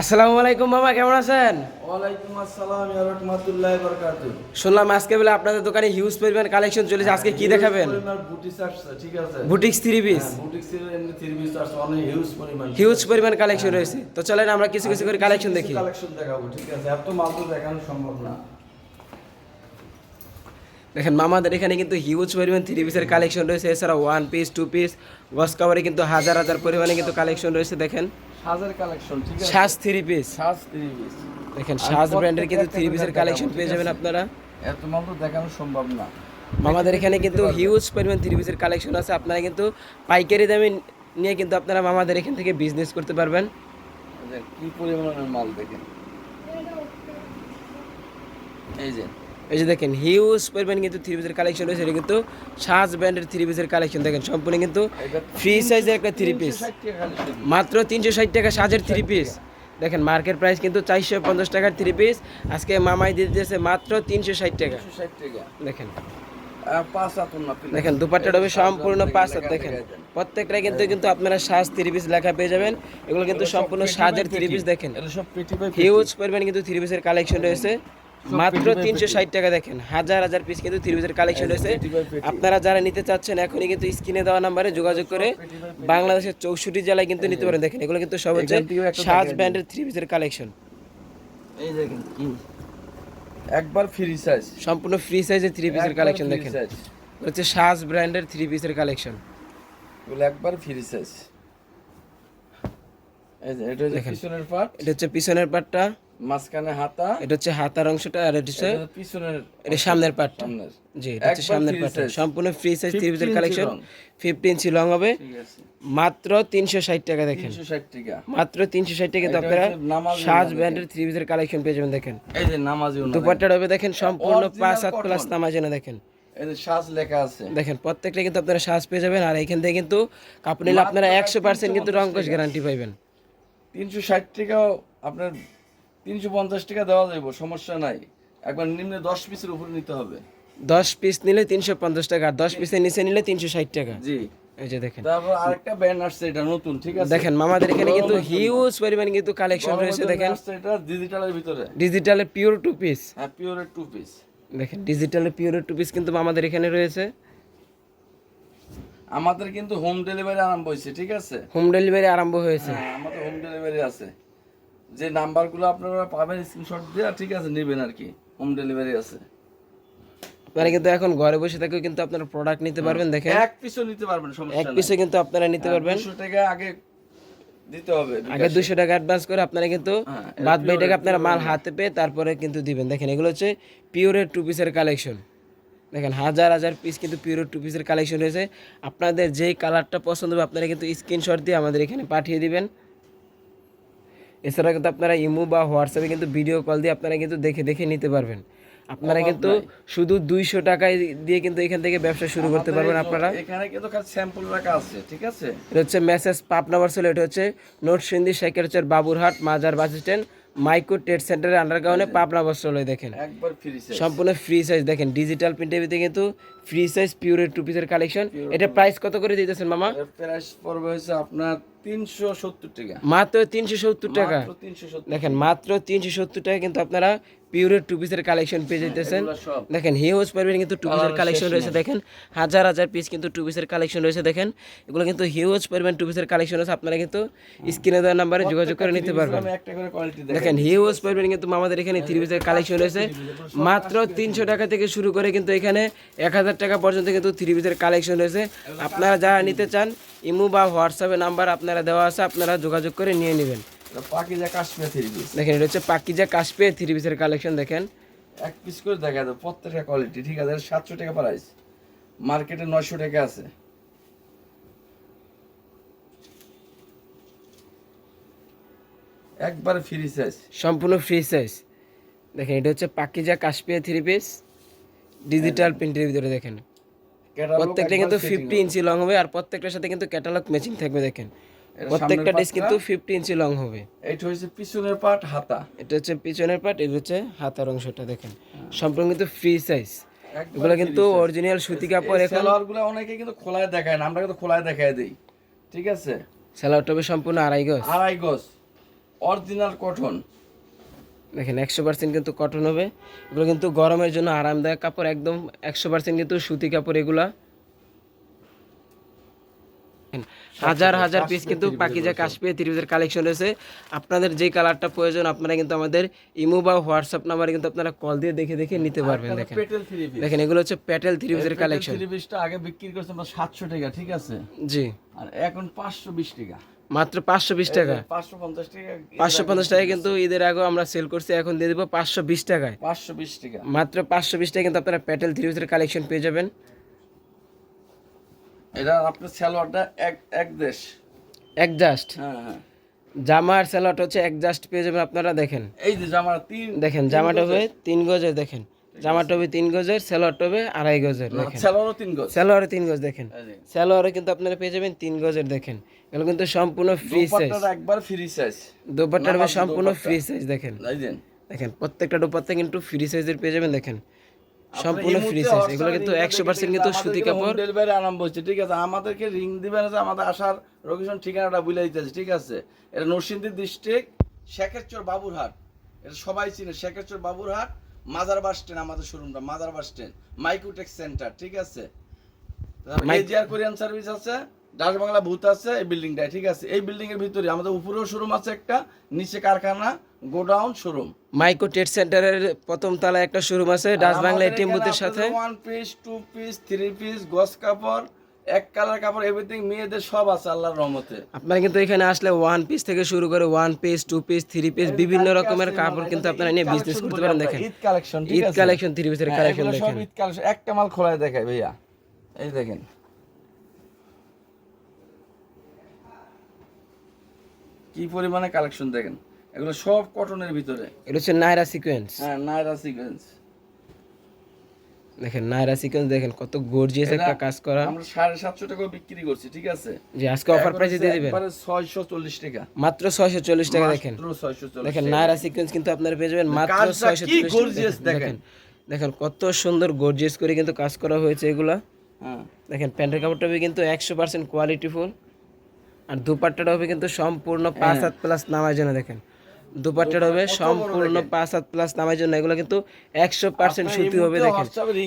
আসসালামু আলাইকুম মামা কেমন আছেন? ওয়ালাইকুম আসসালাম ইয়া রাহমাতুল্লাহি ওয়া বারাকাতুহু। শুনলাম আজকে বলে আপনাদের দোকানে হিউজ পরিমাণ কালেকশন চলেছে আজকে কি দেখাবেন? বুটিক্স আসছে ঠিক আছে? বুটিক্স থ্রি পিস বুটিক্স এমনি থ্রি পিস আসছে অনেক হিউজ পরিমাণ। হিউজ পরিমাণ কালেকশন রয়েছে। তো চলেন আমরা কিছু কিছু করে কালেকশন দেখি। কালেকশন দেখাবো ঠিক আছে? এত মাল তো দেখানো সম্ভব না। দেখেন মামাদের এখানে কিন্তু হিউজ পরিমাণ থ্রি পিসের কালেকশন রয়েছে এছাড়া ওয়ান পিস টু পিস গস কাভারে কিন্তু হাজার হাজার পরিমাণে কিন্তু কালেকশন রয়েছে দেখেন। সাজের কালেকশন ঠিক আছে? Saaj three piece Saaj three piece দেখেন সাজ ব্র্যান্ডের কিন্তু থ্রি পিসের কালেকশন পেয়ে যাবেন আপনারা। এত মাল তো দেখানো সম্ভব না। মামাদের এখানে কিন্তু হিউজ পরিমাণ থ্রি পিসের কালেকশন আছে। আপনারা কিন্তু পাইকারি দামে নিয়ে কিন্তু আপনারা মামাদের এখান থেকে বিজনেস করতে পারবেন। কি পরিমাণের মাল দেখেন? এই যে এই যে দেখেন হিউজ পরিমাণ কিন্তু থ্রি পিসের কালেকশন রয়েছে। এটা কিন্তু সাজ ব্র্যান্ডের থ্রি পিসের কালেকশন দেখেন সম্পূর্ণ কিন্তু ফ্রি সাইজের একটা থ্রি পিস 360 টাকা খালি শুধু। মাত্র তিনশো ষাট টাকা সাজের থ্রি পিস দেখেন মার্কেট প্রাইস কিন্তু চারশো পঞ্চাশ টাকার থ্রি পিস আজকে মামাই দিয়ে দিয়েছে মাত্র তিনশো ষাট টাকা। দেখেন। দেখেন দুপাট্টা ডবে সম্পূর্ণ পাঁচ হাত দেখেন। প্রত্যেকটা কিন্তু কিন্তু আপনারা সাজ থ্রি পিস লেখা পেয়ে যাবেন। এগুলো কিন্তু সম্পূর্ণ সাজের থ্রি পিস দেখেন। হিউজ পরিমাণ কিন্তু থ্রি পিসের কালেকশন রয়েছে। মাত্র তিনশো ষাট টাকা দেখেন। হাজার হাজার পিস কিন্তু থ্রি পিসের কালেকশন রয়েছে। আপনারা যারা নিতে চাচ্ছেন এখনই কিন্তু স্ক্রিনে দেওয়া নাম্বারে যোগাযোগ করে। বাংলাদেশের চৌষট্টি জেলায় কিন্তু নিতে পারেন। দেখেন এগুলো কিন্তু সব হচ্ছে সাজ ব্র্যান্ডের থ্রি পিসের কালেকশন এই দেখেন একবার ফ্রি সাইজ সম্পূর্ণ ফ্রি সাইজের থ্রি পিসের কালেকশন দেখেন। হচ্ছে সাজ ব্র্যান্ডের থ্রি পিসের কালেকশন এগুলো একবার ফ্রি সাইজ এটা হচ্ছে পিছনের পার্ট এটা হচ্ছে পিছনের পাটটা মাঝখানে হাতা এটা হচ্ছে হাতার অংশটা আর এটা হচ্ছে পিছনের এটা সামনের জি এটা হচ্ছে সামনের সম্পূর্ণ ফ্রি সাইজ থ্রি 15 পিসের ইঞ্চি কালেকশন লং হবে। মাত্র তিনশো ষাট টাকা দেখেন। টাকা। মাত্র তিনশো ষাট টাকা। আপনারা সাজ ব্র্যান্ডের কালেকশন পেয়ে যাবেন দেখেন। এই যে নামাজি দুপাট্টা হবে দেখেন সম্পূর্ণ Original পাঁচ হাত cotton। প্লাস নামাজেনা দেখেন। সাজ লেখা আছে। দেখেন প্রত্যেকটা কিন্তু আপনারা সাজ পেয়ে যাবেন আর এখান থেকে কিন্তু কাপড় নিলে আপনারা একশো পার্সেন্ট কিন্তু 350 রঙ্কশ গ্যারান্টি পাইবেন। তিনশো ষাট টাকাও আপনার তিনশো পঞ্চাশ টাকা দেওয়া যাবে সমস্যা নাই। একবার নিম্নে দশ পিসের উপরে নিতে হবে। দশ পিস নিলে তিনশো পঞ্চাশ টাকা আর দশ পিসের নিচে নিলে তিনশো ষাট টাকা। জি। এই যে দেখেন। তারপর আরেকটা ব্যান্ড আসছে এটা নতুন ঠিক আছে? দেখেন মামাদের এখানে কিন্তু হিউজ পরিমাণ কিন্তু কালেকশন রয়েছে দেখেন। এটা ডিজিটালের ভিতরে। ডিজিটালের পিওর টু পিস হ্যাঁ পিওরের টু পিস দেখেন ডিজিটালের পিওর টু পিস কিন্তু মামাদের এখানে রয়েছে। আমাদের কিন্তু হোম ডেলিভারি আরম্ভ হয়েছে ঠিক আছে? হোম ডেলিভারি আরম্ভ হয়েছে। হ্যাঁ আমাদের হোম ডেলিভারি আছে। যে নাম্বারগুলো আপনারা পাবেন স্ক্রিনশট দিয়ে ঠিক আছে নেবেন আর কি। হোম ডেলিভারি আছে। আপনারা কিন্তু এখন ঘরে বসে থেকেও কিন্তু আপনারা প্রোডাক্ট নিতে পারবেন দেখেন। এক পিসও নিতে পারবেন এক সমস্যা নেই। পিসে কিন্তু আপনারা নিতে পারবেন। দুশো টাকা আগে দিতে হবে আগে দুশো টাকা অ্যাডভান্স করে আপনারা কিন্তু হ্যাঁ, বাদ বাকি টাকা আপনারা মাল হাতে পেয়ে তারপরে কিন্তু দিবেন। দেখেন এগুলো হচ্ছে পিওরের টু পিসের কালেকশন দেখেন হাজার হাজার পিস কিন্তু পিওর টু পিসের কালেকশন রয়েছে। আপনাদের যেই কালারটা পছন্দ হবে আপনারা কিন্তু স্ক্রিনশট দিয়ে আমাদের এখানে পাঠিয়ে দিবেন। এছাড়া কিন্তু আপনারা ইমো বা হোয়াটসঅ্যাপে কিন্তু ভিডিও কল দিয়ে আপনারা কিন্তু দেখে দেখে নিতে পারবেন। আপনারা কিন্তু শুধু দুইশো টাকায় দিয়ে কিন্তু এখান থেকে ব্যবসা শুরু করতে পারবেন আপনারা। এখানে কিন্তু স্যাম্পল রাখা আছে ঠিক আছে? এটা হচ্ছে মেসেজ পাপনা বার্সেল এটা হচ্ছে নোট সিন্ধি সাইকেলচর বাবুরহাট মাজার বাস স্ট্যান্ড মাইক্রো ট্রেড সেন্টারের আন্ডারগ্রাউন্ডে পাবনা বস্ত্রালয় দেখেন। একবার ফ্রি সম্পূর্ণ ফ্রি সাইজ দেখেন। ডিজিটাল প্রিন্টের ভিতরে কিন্তু ফ্রি সাইজ পিওরের টু পিসের কালেকশন এটা প্রাইস কত করে দিতেছেন মামা প্রাইস পড়বে হচ্ছে আপনার তিনশো সত্তর টাকা মাত্র তিনশো সত্তর টাকা দেখেন মাত্র তিনশো সত্তর টাকা কিন্তু আপনারা পিওরের টু পিসের কালেকশন পেয়ে যেতেছেন দেখেন হিউজ পরিমাণে কিন্তু টু পিসের কালেকশন রয়েছে দেখেন হাজার হাজার পিস কিন্তু টু পিসের কালেকশন রয়েছে দেখেন এগুলো কিন্তু হিউজ পরিমাণ টু পিসের কালেকশন আছে আপনারা কিন্তু স্ক্রিনে দেওয়ার নাম্বারে যোগাযোগ করে নিতে পারবেন দেখেন দেখেন হিউজ পরিমাণে কিন্তু আমাদের এখানে থ্রি পিসের কালেকশন রয়েছে মাত্র তিনশো টাকা থেকে শুরু করে কিন্তু এখানে এক হাজার টাকা পর্যন্ত কিন্তু থ্রি পিসের কালেকশন রয়েছে। আপনারা যারা নিতে চান ইমো বা হোয়াটসঅ্যাপে নাম্বার আপনারা দেওয়া আছে আপনারা যোগাযোগ করে নিয়ে নেবেন। পাকিজা কাশ্মীর থ্রি পিস দেখেন এটা হচ্ছে পাকিজা কাশপে থ্রি পিসের কালেকশন দেখেন। এক পিস করে দেখা দেবো প্রত্যেকটা কোয়ালিটি ঠিক আছে? সাতশো টাকা প্রাইস মার্কেটে নয়শো টাকা আছে। একবার ফ্রি সাইজ সম্পূর্ণ ফ্রি সাইজ দেখেন এটা হচ্ছে পাকিজা কাশপিয়া থ্রি পিস ডিজিটাল প্রিন্টের ভিতরে দেখেন। প্রত্যেকটা কিন্তু ফিফটি ইঞ্চি লং হবে আর প্রত্যেকটার সাথে কিন্তু ক্যাটালগ ম্যাচিং থাকবে দেখেন। প্রত্যেকটা ড্রেস কিন্তু ফিফটি ইঞ্চি লং হবে। এইটা হচ্ছে পিছনের পার্ট হাতা। এটা হচ্ছে পিছনের পার্ট এটা হচ্ছে হাতার অংশটা দেখেন। সম্পূর্ণ কিন্তু ফ্রি সাইজ এগুলো কিন্তু অরিজিনাল সুতি কাপড় এখন সেলোয়ারগুলো অনেকে কিন্তু খোলায় দেখায় না আমরা কিন্তু খোলায় দেখায় দিই। ঠিক আছে? টবে সম্পূর্ণ আড়াই গজ। আড়াই গজ। অরিজিনাল কটন দেখেন একশো পার্সেন্ট কিন্তু কটন হবে। এগুলো কিন্তু গরমের জন্য আরামদায়ক কাপড় একদম একশো পার্সেন্ট কিন্তু সুতি কাপড় এগুলা। হাজার হাজার পিস কিন্তু পাকিজা কাশ্মীর ত্রিভুজের কালেকশন রয়েছে। আপনাদের যে কালারটা প্রয়োজন আপনারা কিন্তু আমাদের ইমো বা হোয়াটসঅ্যাপ নাম্বারে কিন্তু আপনারা কল দিয়ে দেখে দেখে নিতে পারবেন দেখেন। দেখেন এগুলো হচ্ছে প্যাটেল ত্রিভুজের কালেকশন পিসটা আগে বিক্রি করছে আমরা সাতশো টাকা ঠিক আছে? জি। আর এখন পাঁচশো বিশ টাকা। মাত্র পাঁচশো বিশ টাকা। পাঁচশো পঞ্চাশ টাকা পাঁচশো পঞ্চাশ টাকা কিন্তু ঈদের আগেও আমরা সেল করছি এখন দিয়ে দেবো পাঁচশো বিশ টাকায়। পাঁচশো বিশ টাকা। মাত্র পাঁচশো বিশ টাকা কিন্তু আপনারা প্যাটেল ত্রিভুজের কালেকশন পেয়ে যাবেন। এটা আপনার স্যালোয়ারটা এক এক দেশ। একজাস্ট হ্যাঁ হ্যাঁ। জামার স্যালাড হচ্ছে একজাস্ট পেয়ে যাবেন আপনারা দেখেন। এই যে জামা তিন দেখেন জামাটা হবে তিন গজের দেখেন। জামাটা হবে তিন গজের স্যালোয়ারটা হবে আড়াই গজের দেখেন। তিন গজ। স্যালোয়ারে তিন গজ দেখেন। স্যালোয়ারে কিন্তু আপনারা পেয়ে যাবেন তিন গজের দেখেন। এগুলো কিন্তু সম্পূর্ণ ফ্রি সাইজ একবার ফ্রি সাইজ দোপাট্টার সম্পূর্ণ ফ্রি সাইজ দেখেন। দেখেন প্রত্যেকটা দোপাট্টা কিন্তু ফ্রি সাইজের পেয়ে যাবেন দেখেন। সম্পূর্ণ ফ্রি সাইজ এগুলো কিন্তু একশো পার্সেন্ট কিন্তু সুতি কাপড়। ডেলিভারি আরম্ভ হচ্ছে ঠিক আছে? আমাদেরকে রিং দিবেন যে আমাদের আসার লোকেশন ঠিকানাটা বুঝে দিতেছে ঠিক আছে? এটা নরসিংদী ডিস্ট্রিক্ট শেখেরচর বাবুরহাট। এটা সবাই চিনে শেখেরচর বাবুরহাট মাজার বাস স্ট্যান্ড আমাদের শোরুমটা মাজার বাস স্ট্যান্ড সেন্টার ঠিক আছে? কোরিয়ান সার্ভিস আছে ডাচ বাংলা ভূত আছে এই বিল্ডিংটায় ঠিক আছে? এই বিল্ডিং এর ভিতরে আমাদের উপরেও শোরুম আছে একটা নিচে কারখানা গোডাউন শোরুম মাইক্রো ট্রেড সেন্টারের প্রথম তলায় একটা শোরুম আছে ডাচ বাংলা এটিএম বুথের সাথে। One piece two piece three piece গস কাপড় এক কালার কাপড় এভরিথিং মেয়েদের সব আছে আল্লাহর রহমতে। আপনারা কিন্তু এখানে আসলে ওয়ান পিস থেকে শুরু করে one piece two piece three piece বিভিন্ন রকমের কাপড় কিন্তু আপনারা নিয়ে বিজনেস করতে পারেন দেখেন। Eid collection Eid collection three পিসের কালেকশন এগুলো সব দেখেন। ঈদ কালেকশন একটা মাল খোলায় দেখায় ভাইয়া। এই দেখেন। কি পরিমাণে কালেকশন দেখেন? এগুলো সব কটনের ভিতরে। এটা হচ্ছে নায়রা সিকোয়েন্স হ্যাঁ নাইরা সিকোয়েন্স দেখেন নায়রা সিকোয়েন্স দেখেন কত গর্জিয়াস একটা কাজ করা। আমরা সাড়ে সাতশো টাকা বিক্রি করছি ঠিক আছে? যে আজকে অফার প্রাইসে দিয়ে দিবেন। ছয়শো চল্লিশ টাকা। মাত্র ছয়শো চল্লিশ টাকা দেখেন। ছয়শো চল্লিশ দেখেন নায়রা সিকোয়েন্স কিন্তু আপনারা পেয়ে যাবেন মাত্র কাজটা ছয়শো কি চল্লিশ gorgeous দেখেন। দেখেন কত সুন্দর গর্জিয়াস করে কিন্তু কাজ করা হয়েছে এগুলা। হ্যাঁ। দেখেন প্যান্টের কাপড়টা কিন্তু একশো পার্সেন্ট কোয়ালিটিফুল আর দুপাট্টাটা হবে কিন্তু সম্পূর্ণ পাঁচ হাত প্লাস নামার জন্য দেখেন। দুপাট্টাটা হবে সম্পূর্ণ পাঁচ হাত প্লাস নামার জন্য। এগুলো কিন্তু একশো পার্সেন্ট সুতি হবে দেখেন।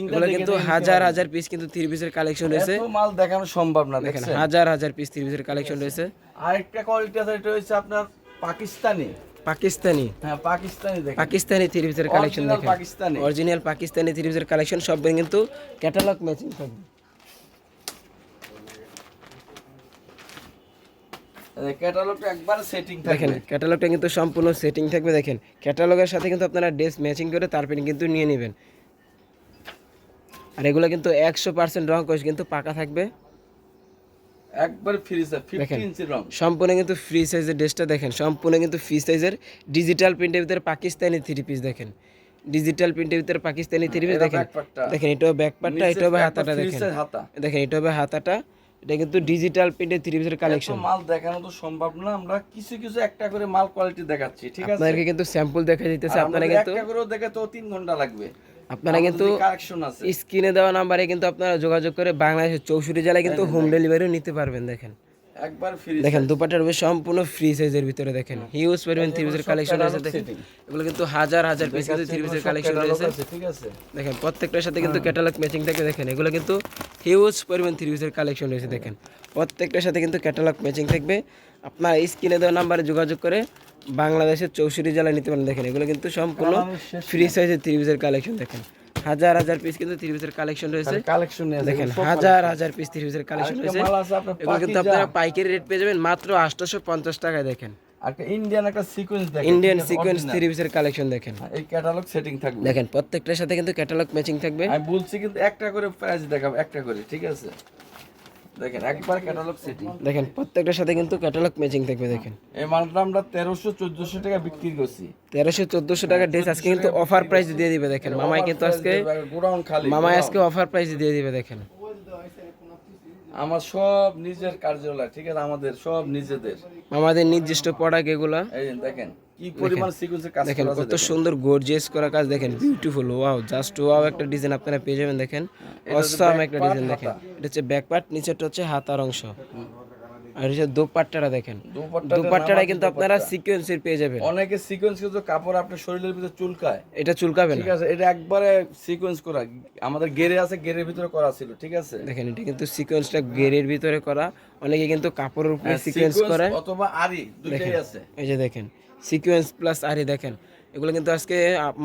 এগুলো কিন্তু হাজার হাজার পিস কিন্তু থ্রি পিসের কালেকশন রয়েছে। মাল দেখানো সম্ভব না দেখেন হাজার হাজার পিস থ্রি পিসের কালেকশন রয়েছে। আরেকটা কোয়ালিটি আছে এটা হচ্ছে আপনার পাকিস্তানি। পাকিস্তানি। হ্যাঁ পাকিস্তানি দেখেন। পাকিস্তানি থ্রি পিসের কালেকশন দেখেন। পাকিস্তানি। অরিজিনাল পাকিস্তানি থ্রি পিসের কালেকশন সব কিন্তু ক্যাটালগ ম্যাচিং থাকবে। ক্যাটালগটা একবার সেটিং দেখেন ক্যাটালগটা কিন্তু সম্পূর্ণ সেটিং থাকবে দেখেন। ক্যাটালগের সাথে কিন্তু আপনারা ড্রেস ম্যাচিং করে তারপরে কিন্তু নিয়ে নেবেন। আর এগুলো কিন্তু একশো পার্সেন্ট রং কোষ কিন্তু পাকা থাকবে। একবার ফ্রি স্যার দেখেন। 15 ইঞ্চি রং সম্পূর্ণ কিন্তু ফ্রি সাইজের ড্রেসটা দেখেন সম্পূর্ণ কিন্তু ফ্রি সাইজের ডিজিটাল প্রিন্টের ভিতরে পাকিস্তানি থ্রি পিস দেখেন। ডিজিটাল প্রিন্টের ভিতরে পাকিস্তানি থ্রি পিস এটা দেখেন। দেখেন এটাও ব্যাকপার্টটা নিচে এটাও হবে হাতাটা দেখেন। দেখেন এটা হবে হাতাটা। এটা কিন্তু ডিজিটাল প্রিন্টে থ্রি পিসের কালেকশন মাল দেখানো তো সম্ভব না আমরা কিছু কিছু একটা করে মাল কোয়ালিটি দেখাচ্ছি ঠিক আছে? আপনাদেরকে কিন্তু স্যাম্পল দেখা যাইতেছে আপনারা কিন্তু একটা করেও দেখে তো 3 ঘণ্টা লাগবে। আপনারা কিন্তু কালেকশন আছে। স্ক্রিনে দেওয়া নাম্বারে কিন্তু আপনারা যোগাযোগ করে বাংলাদেশের চৌষট্টি জেলায় কিন্তু হোম ডেলিভারিও নিতে পারবেন দেখেন। একবার ফ্রি দেখেন দুপাটার হবে সম্পূর্ণ ফ্রি সাইজের ভিতরে দেখেন। হিউজ পরিমাণ থ্রি পিসের কালেকশন রয়েছে দেখেন। এগুলো কিন্তু হাজার হাজার পিস কিন্তু থ্রি পিসের কালেকশন রয়েছে। ঠিক আছে। দেখেন প্রত্যেকটার সাথে কিন্তু ক্যাটালগ ম্যাচিং থাকে দেখেন। এগুলো কিন্তু হিউজ পরিমাণ থ্রি পিসের কালেকশন রয়েছে দেখেন। প্রত্যেকটার সাথে কিন্তু ক্যাটালগ ম্যাচিং থাকবে। আপনার স্ক্রিনে দেওয়া নাম্বারে যোগাযোগ করে বাংলাদেশের চৌষট্টি জেলায় নিতে পারেন দেখেন। এগুলো কিন্তু সম্পূর্ণ ফ্রি সাইজের থ্রি পিসের কালেকশন দেখেন। হাজার হাজার পিস কিন্তু থ্রি পিসের কালেকশন রয়েছে। কালেকশন দেখেন হাজার হাজার পিস থ্রি পিসের কালেকশন রয়েছে। এগুলো কিন্তু আপনারা পাইকারি রেট পেয়ে যাবেন মাত্র আটশোশো পঞ্চাশ টাকায় দেখেন। একটা ইন্ডিয়ান একটা সিকোয়েন্স দেখেন ইন্ডিয়ান সিকোয়েন্স থ্রি পিসের কালেকশন দেখেন। এই ক্যাটালগ সেটিং থাকবে। দেখেন প্রত্যেকটার সাথে কিন্তু ক্যাটালগ ম্যাচিং থাকবে। আমি বলছি কিন্তু একটা করে প্রাইস দেখাবো একটা করে ঠিক আছে? দেখেন একবার ক্যাটালগ সেটিং দেখেন প্রত্যেকটার সাথে কিন্তু ক্যাটালগ ম্যাচিং থাকবে দেখেন। এই মালটা আমরা তেরোশো চোদ্দশো টাকা বিক্রি করছি। তেরোশো চোদ্দোশো টাকার ড্রেস আজকে কিন্তু অফার প্রাইস দিয়ে দিবে দেখেন। মামাই কিন্তু আজকে গোডাউন খালি মামাই আজকে অফার প্রাইস দিয়ে দিবে দেখেন। আমার সব নিজের কার্যালয় ঠিক আছে? আমাদের সব নিজেদের। মামাদের নির্দিষ্ট প্রোডাক্ট এগুলা। এই দেখেন কি পরিমাণ সিকোয়েন্সের কাজ দেখেন কত সুন্দর গর্জিয়াস করা কাজ দেখেন বিউটিফুল ওয়াও জাস্ট ওয়াও একটা ডিজাইন আপনারা পেয়ে যাবেন দেখেন। অসাম একটা ডিজাইন দেখেন। এটা হচ্ছে ব্যাক পার্ট নিচেরটা হচ্ছে হাতার অংশ। আর হচ্ছে দোপাট্টাটা দেখেন। দোপাট্টাটা কিন্তু আপনারা সিকোয়েন্সের পেয়ে যাবেন। অনেকে সিকোয়েন্স কিন্তু কাপড় আপনার শরীরের ভিতরে চুলকায়। এটা চুলকাবে ঠিক আছে এটা একবারে সিকোয়েন্স করা। আমাদের গেরে আছে গেরের ভিতরে করা ছিল ঠিক আছে? দেখেন এটা কিন্তু সিকোয়েন্সটা গেরের ভিতরে করা। অনেকে কিন্তু কাপড়ের উপরে হ্যাঁ, সিকোয়েন্স করে। অথবা আরি আছে। এই যে দেখেন সিকোয়েন্স প্লাস আরি দেখেন এগুলো কিন্তু আজকে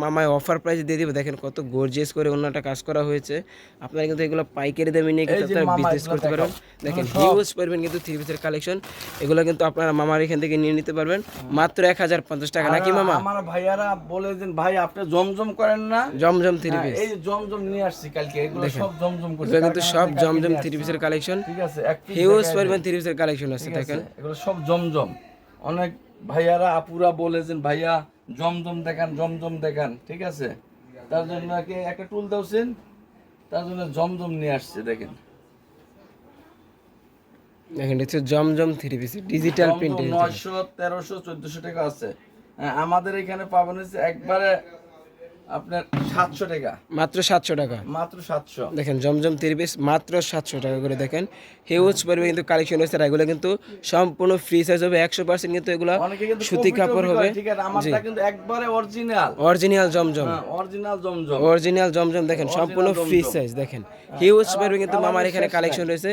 মামায় অফার প্রাইস দিয়ে দিবে। দেখেন কত গর্জিয়াস করে অন্যটা কাজ করা হয়েছে। আপনারা কিন্তু এগুলো পাইকারি দামে নিয়ে কিন্তু আপনারা বিজনেস করতে পারবেন। দেখেন হিউজ পারবেন কিন্তু থ্রি পিসের কালেকশন এগুলো কিন্তু আপনারা মামার এখান থেকে নিয়ে নিতে পারবেন। মাত্র এক হাজার পঞ্চাশ টাকা নাকি মামা? আমার ভাইয়ারা বলে যে ভাই আপনি জমজম করেন না। জমজম থ্রি হ্যাঁ, পিস এই জমজম নিয়ে আসছি কালকে। এগুলো সব জমজম করছে এগুলো কিন্তু সব জমজম থ্রি। পিসের কালেকশন ঠিক আছে হিউজ পারবেন থ্রি পিসের কালেকশন আছে দেখেন। এগুলো সব জমজম। অনেক ভাইয়ারা আপুরা বলেছেন ভাইয়া জমজম দেখান জমজম দেখান। ঠিক আছে? তার জন্য একটা টুল দাওছেন তার জন্য জমজম নিয়ে আসছে দেখেন। দেখেন হচ্ছে Zamzam three piece digital print নয়শো তেরোশো চোদ্দশো টাকা আছে। হ্যাঁ, আমাদের এখানে পাবেন হচ্ছে একবারে আপনার সাতশো টাকা। মাত্র সাতশো টাকা। মাত্র সাতশো। দেখেন জমজম থ্রি পিস মাত্র সাতশো টাকা করে দেখেন। হিউজ পরিমাণে কিন্তু কালেকশন হয়েছে এগুলো কিন্তু সম্পূর্ণ ফ্রি সাইজ হবে একশো পার্সেন্ট কিন্তু এগুলো সুতি কাপড় হবে। ঠিক আছে? আমারটা কিন্তু একবারে অরিজিনাল অরিজিনাল জমজম। হ্যাঁ অরিজিনাল জমজম। অরিজিনাল জমজম দেখেন সম্পূর্ণ ফ্রি সাইজ দেখেন। হিউজ পরিমাণে কিন্তু মামার এখানে কালেকশন রয়েছে।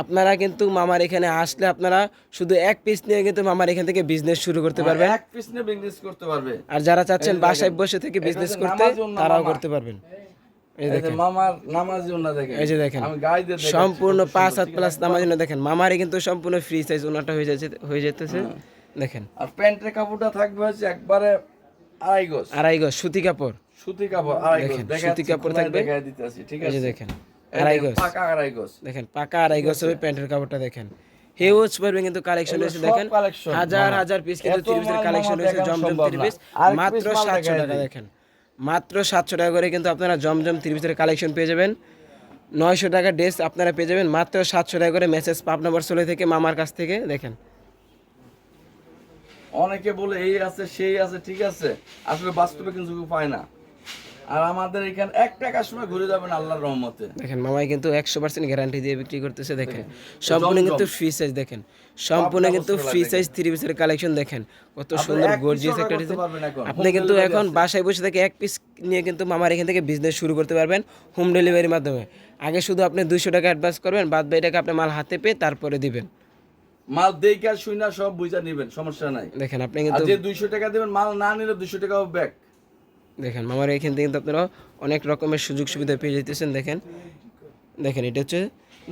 আপনারা কিন্তু মামার এখানে আসলে আপনারা শুধু এক পিস নিয়ে কিন্তু মামার এখান থেকে বিজনেস শুরু করতে পারবেন। এক পিস নিয়ে বিজনেস করতে পারবে। আর যারা চাচ্ছেন বাসায় বসে থেকে বিজনেস করতে তারাও করতে পারবেন। এই যে দেখেন। মামার নামাজি ওনা দেখেন। এই যে দেখেন। আমি গায়ে সম্পূর্ণ পাঁচ হাত প্লাস? নামার জন্য দেখেন। মামারে কিন্তু সম্পূর্ণ ফ্রি সাইজ ওনাটা হয়ে যাচ্ছে হয়ে যেতেছে। দেখেন। আর প্যান্টের কাপড়টা থাকবে হচ্ছে একবারে আড়াই গজ। আড়াই গজ সুতি কাপড়। সুতি কাপড় আড়াই গজ। সুতি কাপড় থাকবে। দেখায় দিতেছি ঠিক আছে? দেখেন আড়াই গজ। পাকা আড়াই গজ। দেখেন পাকা আড়াই গজ হবে প্যান্টের কাপড়টা দেখেন। হিউজ পড়বে কিন্তু কালেকশন সব দেখেন। হাজার হাজার পিস কিন্তু থ্রি পিসের কালেকশন দেখানো জমজম সম্ভব থ্রি পিস মাত্র সাতশো টাকা দেখেন। মাত্র সাতশো টাকা করে কিন্তু আপনারা জমজম থ্রি কালেকশন পেয়ে যাবেন। নয়শো টাকা ড্রেস আপনারা পেয়ে যাবেন, মাত্র সাতশো টাকা করে মেসেজ পাপ নম্বর ষোলো থেকে মামার কাছ থেকে, দেখেন। অনেকে বলে এই আছে, সেই আছে, ঠিক আছে। আসলে বাস্তবে কিন্তু পায় না। আর আমাদের এখানে এক টাকার সময় ঘুরে যাবেন আল্লাহর রহমতে। দেখেন মামাই কিন্তু একশো পার্সেন্ট গ্যারান্টি দিয়ে বিক্রি করতেছে দেখেন। সম্পূর্ণ কিন্তু ফ্রি সাইজ দেখেন। সম্পূর্ণ কিন্তু ফ্রি সাইজ থ্রি পিসের কালেকশন দেখেন। কত সুন্দর গর্জিয়াস একটা ডিজাইন আপনি কিন্তু এখন বাসায় বসে থেকে এক পিস নিয়ে কিন্তু মামার এখান থেকে বিজনেস শুরু করতে পারবেন হোম ডেলিভারির মাধ্যমে। আগে শুধু আপনি দুইশো টাকা অ্যাডভান্স করবেন বাদ বাকি টাকা আপনি মাল হাতে পেয়ে তারপরে দিবেন। মাল দেখে শুই না সব বুঝা নিবেন সমস্যা নাই। দেখেন আপনি কিন্তু যে দুইশো টাকা দেবেন মাল না নিলে দুইশো টাকাও ব্যাক দেখেন মামার এখান থেকে কিন্তু আপনারা অনেক রকমের সুযোগ সুবিধা পেয়ে যেতেছেন দেখেন। দেখেন এটা হচ্ছে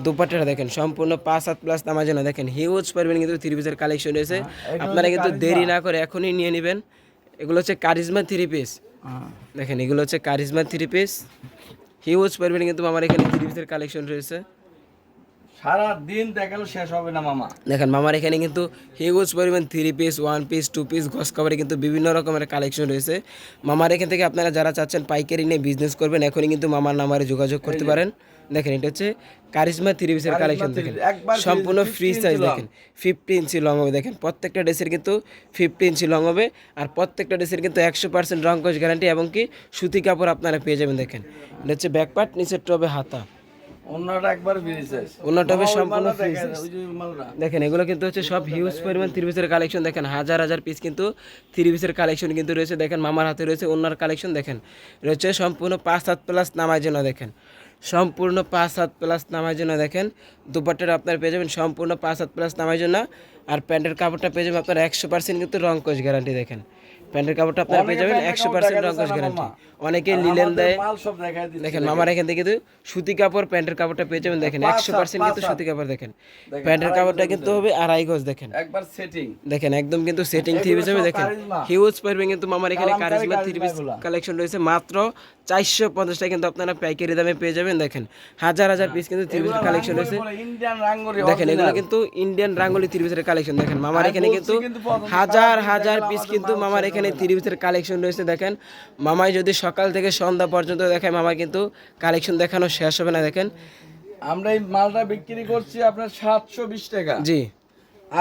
দুপাট্টাটা দেখেন সম্পূর্ণ পাঁচ সাত প্লাস নামার জন্য দেখেন হিউজ পারবেন কিন্তু থ্রি পিসের কালেকশন রয়েছে। আপনারা কিন্তু দেরি না করে এখনই নিয়ে নেবেন। এগুলো হচ্ছে কারিজমা থ্রি পিস দেখেন এগুলো হচ্ছে কারিজমা থ্রি পিস হিউজ পারবেন কিন্তু আমার এখানে থ্রি পিসের কালেকশন রয়েছে। সারা দিন দেখাল শেষ হবে না মামা। দেখেন মামার এখানে কিন্তু হিউজ পরিমাণ three piece one piece two piece গস কাভারে কিন্তু বিভিন্ন রকমের কালেকশন রয়েছে। মামার এখান থেকে আপনারা যারা চাচ্ছেন পাইকারি নিয়ে বিজনেস করবেন এখনই কিন্তু মামার নামারে যোগাযোগ করতে পারেন। দেখেন এটা হচ্ছে কারিজমা থ্রি পিসের কালেকশন দেখেন। সম্পূর্ণ ফ্রি সাইজ দেখেন। ফিফটি ইঞ্চি লং হবে। দেখেন প্রত্যেকটা ড্রেসের কিন্তু ফিফটি ইঞ্চি লং হবে। আর প্রত্যেকটা ড্রেসের কিন্তু একশো পার্সেন্ট রং কোচ গ্যারান্টি এবং কি সুতি কাপড় আপনারা পেয়ে যাবেন দেখেন। এটা হচ্ছে ব্যাকপার্ট নিচের হবে হাতা। অন্যটা একবার মামা, ওই সম্পূর্ণ। দেখেন এগুলো কিন্তু হচ্ছে সব হিউজ পরিমাণ থ্রি পিসের কালেকশন দেখেন হাজার হাজার পিস কিন্তু থ্রি পিসের কালেকশন কিন্তু রয়েছে। দেখেন মামার হাতে রয়েছে ওনার কালেকশন দেখেন রয়েছে সম্পূর্ণ পাঁচ হাত প্লাস নামার জন্য দেখেন। সম্পূর্ণ পাঁচ হাত প্লাস নামার জন্য দেখেন। দুপাট্টাটা আপনার পেয়ে যাবেন সম্পূর্ণ পাঁচ হাত প্লাস নামার জন্য। আর প্যান্টের কাপড়টা পেয়ে যাবেন আপনার একশো পার্সেন্ট কিন্তু রং কোচ গ্যারান্টি দেখেন। প্যান্টের কাপড়টা আপনারা পেয়ে যাবেন একশো পার্সেন্ট দেখা রং কোচ গ্যারান্টি অনেকে লিলেন দেয় দেখেন মামার এখান থেকে কিন্তু সুতি কাপড় প্যান্টের কাপড়টা পেয়ে যাবেন দেখেন একশো পার্সেন্ট কিন্তু সুতি কাপড় দেখেন। প্যান্টের কাপড়টা কিন্তু হবে আড়াই গজ দেখেন। একবার সেটিং দেখেন একদম কিন্তু সেটিং থ্রি হিসেবে সব দেখেন। হিউজ পড়বে কিন্তু মামার এখানে কারিজমা থ্রি পিস কালেকশন রয়েছে। মাত্র চারশো পঞ্চাশ টাকা কিন্তু আপনারা পাইকারি দামে পেয়ে যাবেন দেখেন। হাজার হাজার পিস কিন্তু থ্রি পিসের কালেকশন রয়েছে। দেখেন এগুলো কিন্তু ইন্ডিয়ান রাঙ্গুলি থ্রি পিসের কালেকশন দেখেন। মামার এখানে কিন্তু হাজার হাজার পিস কিন্তু মামার শেষ এখানে থ্রি পিসের কালেকশন রয়েছে দেখেন। মামাই যদি সকাল থেকে সন্ধ্যা পর্যন্ত দেখায় মামা কিন্তু কালেকশন দেখানো শেষ হবে না দেখেন। আমরা এই মালটা বিক্রি করছি আপনার সাতশো বিশ টাকা। জি।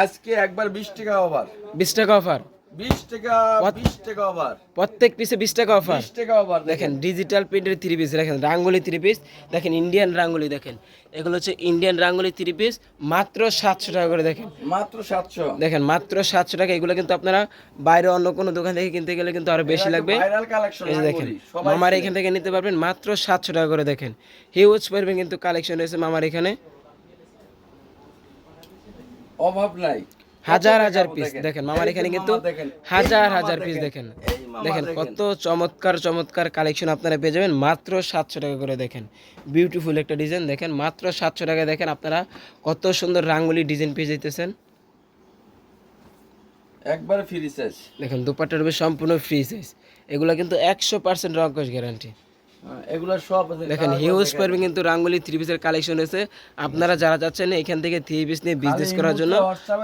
আজকে একবার বিশ টাকা অফার বিশ টাকা অফার বিশ টাকা বিশ টাকা ওভার প্রত্যেক পিসে বিশ টাকা অফার টাকা দেখেন। ডিজিটাল প্রিন্টের থ্রি পিস দেখেন রাঙ্গুলি থ্রি পিস দেখেন ইন্ডিয়ান রাঙ্গুলি দেখেন। এগুলো হচ্ছে ইন্ডিয়ান রাঙ্গুলি থ্রি পিস মাত্র সাতশো টাকা করে দেখেন। মাত্র সাতশো। দেখেন মাত্র সাতশো টাকা এগুলো কিন্তু আপনারা বাইরে অন্য কোনো দোকান থেকে কিনতে গেলে কিন্তু আরও বেশি লাগবে। ভাইরাল কালেকশন দেখেন মামার এখান থেকে নিতে পারবেন মাত্র সাতশো টাকা করে দেখেন। হিউজ পারবেন কিন্তু কালেকশন রয়েছে মামার এখানে। অভাব নাই। হাজার হাজার পিস দেখেন। মামার এখানে কিন্তু হাজার হাজার পিস দেখেন দেখেন। কত চমৎকার চমৎকার কালেকশন আপনারা পেয়ে যাবেন। মাত্র সাতশো টাকা করে দেখেন। বিউটিফুল একটা ডিজাইন দেখেন। মাত্র সাতশো টাকা দেখেন আপনারা কত সুন্দর রাঙ্গুলি ডিজাইন পেয়ে যেতেছেন একবার ফ্রি সাইজ দেখেন দুপাট্টার উপরে সম্পূর্ণ ফ্রি সাইজ এগুলো কিন্তু একশো পার্সেন্ট রঙ্কশ গ্যারান্টি এগুলো সব দেখেন হিউজ পারবেন কিন্তু রাঙ্গুলি থ্রি পিসের কালেকশন রয়েছে। আপনারা যারা যাচ্ছেন এখান থেকে থ্রি পিস নিয়ে বিজনেস করার জন্য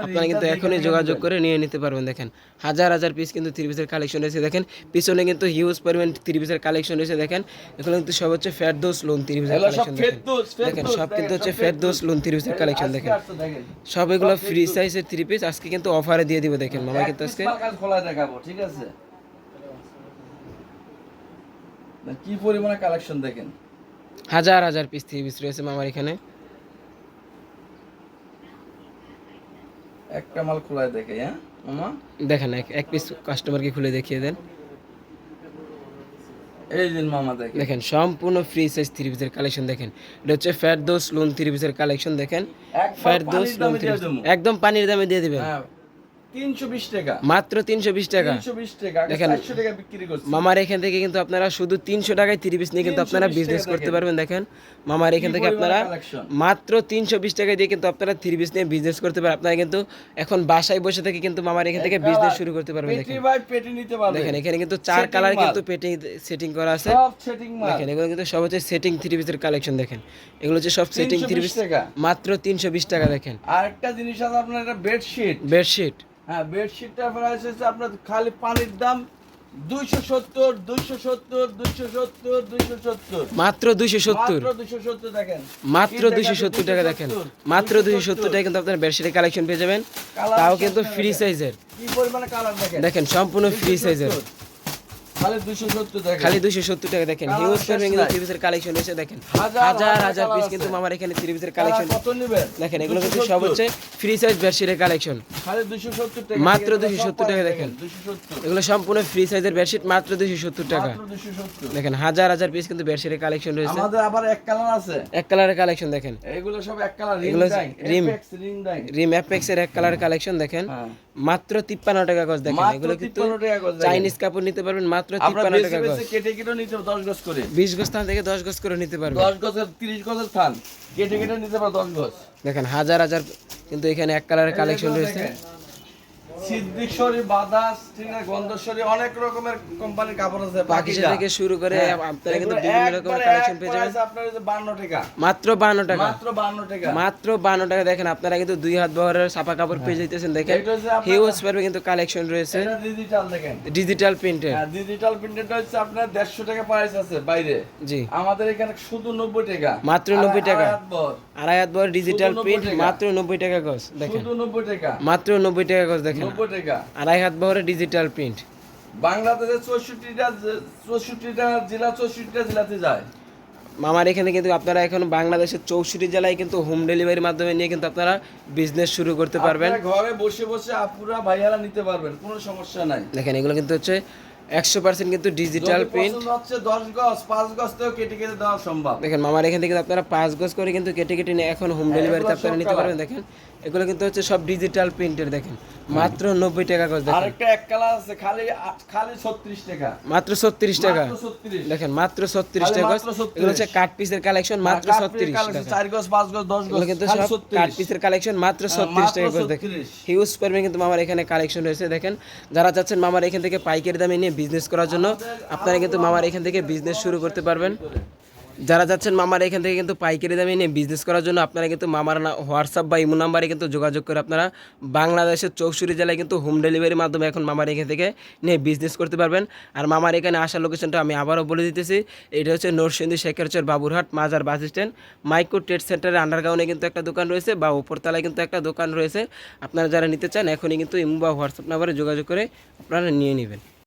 আপনারা কিন্তু এখনই যোগাযোগ করে নিয়ে নিতে পারবেন দেখেন। হাজার হাজার পিস কিন্তু থ্রি পিসের কালেকশন রয়েছে দেখেন। পিছনে কিন্তু হিউজ পরিমাণ থ্রি পিসের কালেকশন রয়েছে দেখেন। এগুলো কিন্তু সব হচ্ছে ফ্যাট ফেরদোস লোন থ্রি পিসের কালেকশন দেখেন। দেখেন সব কিন্তু হচ্ছে ফেরদোস। লোন থ্রি পিসের কালেকশন দেখেন। সব এগুলো ফ্রি সাইজের থ্রি পিস আজকে কিন্তু অফারে দিয়ে দিব দেখেন। মামা কিন্তু আজকে খোলা দেখাবো ঠিক আছে? কি পরিমাণে কালেকশন দেখেন? হাজার হাজার পিস থ্রি পিস রয়েছে মামার এখানে। একটা মাল খোলা দেখে হ্যাঁ মামা? দেখেন এক এক পিস কাস্টমারকে খুলে দেখিয়ে দেন। এই দিন মামা দেখে। দেখেন সম্পূর্ণ ফ্রি সাইজ থ্রি পিসের কালেকশন দেখেন। এটা হচ্ছে ফ্যাট দোস লোন থ্রি পিসের কালেকশন দেখেন। ফ্যাট পানির লোন দামে একদম পানির দামে দিয়ে দিবেন। হ্যাঁ। টাকা। মাত্র তিনশো বিশ টাকা। দেখেন। মামার এখান থেকে কিন্তু আপনারা শুধু তিনশো টাকায় থ্রি পিস নিয়ে কিন্তু আপনারা বিজনেস করতে পারবেন দেখেন। মামার এখান থেকে আপনারা মাত্র তিনশো বিশ টাকা দিয়ে কিন্তু আপনারা থ্রি পিস নিয়ে বিজনেস করতে আপনারা কিন্তু এখন বাসায় বসে থেকে কিন্তু মামার এখান থেকে বিজনেস শুরু করতে পারবেন দেখেন। এখানে কিন্তু চার কালার কিন্তু পেটে সেটিং করা আছে। দেখেন এগুলো কিন্তু সব হচ্ছে সেটিং থ্রি পিসের কালেকশন দেখেন। এগুলো হচ্ছে সব সেটিং থ্রি 320 পিস টাকা। মাত্র তিনশো বিশ টাকা দেখেন। আর একটা জিনিস আছে আপনার বেডশিট বেডশিট হ্যাঁ বেডশিটটা প্রাইস হচ্ছে আপনার খালি পানির দাম দুইশো সত্তর দুইশো সত্তর দুইশো সত্তর দুইশো সত্তর। মাত্র দুইশো সত্তর। দুইশো সত্তর দেখেন। মাত্র দুইশো সত্তর টাকা দেখেন। মাত্র দুইশো সত্তর। টাকা কিন্তু আপনার বেডশিটের কালেকশন পেয়ে যাবেন। তাও কিন্তু ফ্রি সাইজের কি পরিমাণে কালার দেখেন? দেখেন সম্পূর্ণ ফ্রি সাইজের 270 খালি দুইশো সত্তর টাকা দেখেন। হিউজ পারবেন কিন্তু থ্রি পিসের কালেকশন রয়েছে দেখেন। হাজার হাজার পিস কিন্তু আমার এখানে থ্রি পিসের কালেকশন দেখেন এগুলো কিন্তু সব হচ্ছে ফ্রি সাইজ বেডশিটের কালেকশন খালি দুইশো সত্তর টাকা। মাত্র এগুলো 270 সব টাকা price দেখেন। এগুলো সম্পূর্ণ ফ্রি সাইজের বেডশিট মাত্র দুইশো সত্তর টাকা। মাত্র দেখেন হাজার হাজার পিস কিন্তু বেডশিটের কালেকশন রয়েছে। আমাদের আবার এক কালার আছে। এক কালারের কালেকশন দেখেন। এগুলো সব এক কালার রিং এগুলো dyeing rim। Ring dyeing rim অ্যাপেক্সের এক কালার কালেকশন দেখেন। হ্যাঁ। মাত্র তিপ্পান্ন টাকা গজ দেখেন এগুলো কিন্তু 53 গজ। চাইনিজ কাপড় নিতে পারবেন মাত্র আমরা তিপ্পান্ন বেশি টাকা গজ। কেটে কেটে নিতে হবে দশ গজ করে। বিশ গজ স্থান থেকে দশ গজ করে নিতে পারবেন। দশ গজের তিরিশ গজের থান। কেটে কেটে নিতে পারবেন দশ গজ। দেখেন হাজার হাজার কিন্তু এখানে এক কালারের কালেকশন রয়েছে। সিদ্দিকশ্বরী বাদাস ঠিক গন্ধশ্বরী অনেক রকমের কোম্পানির কাপড় আছে পাকিজা থেকে শুরু করে হ্যাঁ, আপনারা কিন্তু বিভিন্ন রকমের কালেকশন পেয়ে যাবেন। আপনার হচ্ছে 52 টাকা। মাত্র বান্ন টাকা। মাত্র 52 টাকা। মাত্র বান্ন টাকা। দেখেন আপনারা কিন্তু দুই হাত বহরের ছাপা কাপড় পেয়ে যাইতেছেন দেখেন। হিউজ পারবে কিন্তু কালেকশন রয়েছে। ডিজিটাল দেখেন। ডিজিটাল প্রিন্টের হ্যাঁ ডিজিটাল প্রিন্টেডটা হচ্ছে আপনার 150 টাকা প্রাইস আছে বাইরে। জি। আমাদের এখানে শুধু 90 টাকা। মাত্র 90 টাকা। আড়াই হাত বহর। ডিজিটাল প্রিন্ট মাত্র নব্বই টাকা গজ দেখেন। শুধু 90 টাকা। মাত্র নব্বই টাকা গজ দেখেন। 90 টাকা। আড়াই হাত বহরের ডিজিটাল প্রিন্ট বাংলাদেশের চৌষট্টিটা চৌষট্টিটা জেলা চৌষট্টিটা জেলাতে যায়। মামার এখানে কিন্তু আপনারা এখন বাংলাদেশের চৌষট্টি জেলায় কিন্তু হোম ডেলিভারির মাধ্যমে নিয়ে কিন্তু আপনারা বিজনেস শুরু করতে পারবেন। ঘরে বসে বসে আপুরা ভাইয়ারা নিতে পারবেন কোনো সমস্যা নাই। দেখেন এগুলো কিন্তু হচ্ছে একশো পার্সেন্ট কিন্তু ডিজিটাল প্রিন্ট হচ্ছে দশ গজ পাঁচ গজ থেকেও কেটে কেটে দেওয়া সম্ভব। দেখেন মামার এখান থেকে আপনারা পাঁচ গজ করে কিন্তু কেটে কেটে নিয়ে এখন হোম ডেলিভারিতে হ্যাঁ, আপনারা নিতে পারবেন। দেখেন এগুলো কিন্তু হচ্ছে সব ডিজিটাল প্রিন্টের দেখেন। মাত্র নব্বই টাকা গজ দেখেন। আরেকটা এক কালার আছে খালি খালি ছত্রিশ টাকা। মাত্র ছত্রিশ টাকা। মাত্র 36 দেখেন মাত্র ছত্রিশ টাকা গজ। এগুলো হচ্ছে কাট পিসের কালেকশন মাত্র ছত্রিশ চার গজ পাঁচ গজ দশ গজ কিন্তু সব 36 কাট পিসের কালেকশন মাত্র ছত্রিশ মাত্র টাকা করে দেখেন হিউজ পরিমাণে কিন্তু মামার এখানে কালেকশন রয়েছে দেখেন। যারা চাচ্ছেন মামার এখান থেকে পাইকারি দামে নিয়ে বিজনেস করার জন্য আপনারা কিন্তু মামার এখান থেকে বিজনেস শুরু করতে পারবেন। যারা যাচ্ছেন মামার, এখান থেকে কিন্তু পাইকারি দামে নিয়ে বিজনেস করার জন্য আপনারা কিন্তু মামার হোয়াটসঅ্যাপ বা ইমো নাম্বারে কিন্তু যোগাযোগ করে আপনারা বাংলাদেশের চৌষট্টি জেলায় কিন্তু হোম ডেলিভারির মাধ্যমে এখন মামার এখান থেকে নিয়ে বিজনেস করতে পারবেন। আর মামার এখানে আসার লোকেশনটা আমি আবারও বলে দিতেছি, এটা হচ্ছে নরসিংদী শেখেরচর বাবুরহাট মাজার বাস স্ট্যান্ড মাইক্রো ট্রেড সেন্টারের আন্ডারগ্রাউন্ডে কিন্তু একটা দোকান রয়েছে বা উপরতলায় কিন্তু একটা দোকান রয়েছে। আপনারা যারা নিতে চান, এখনই কিন্তু ইমো বা হোয়াটসঅ্যাপ নাম্বারে যোগাযোগ করে আপনারা নিয়ে নেবেন।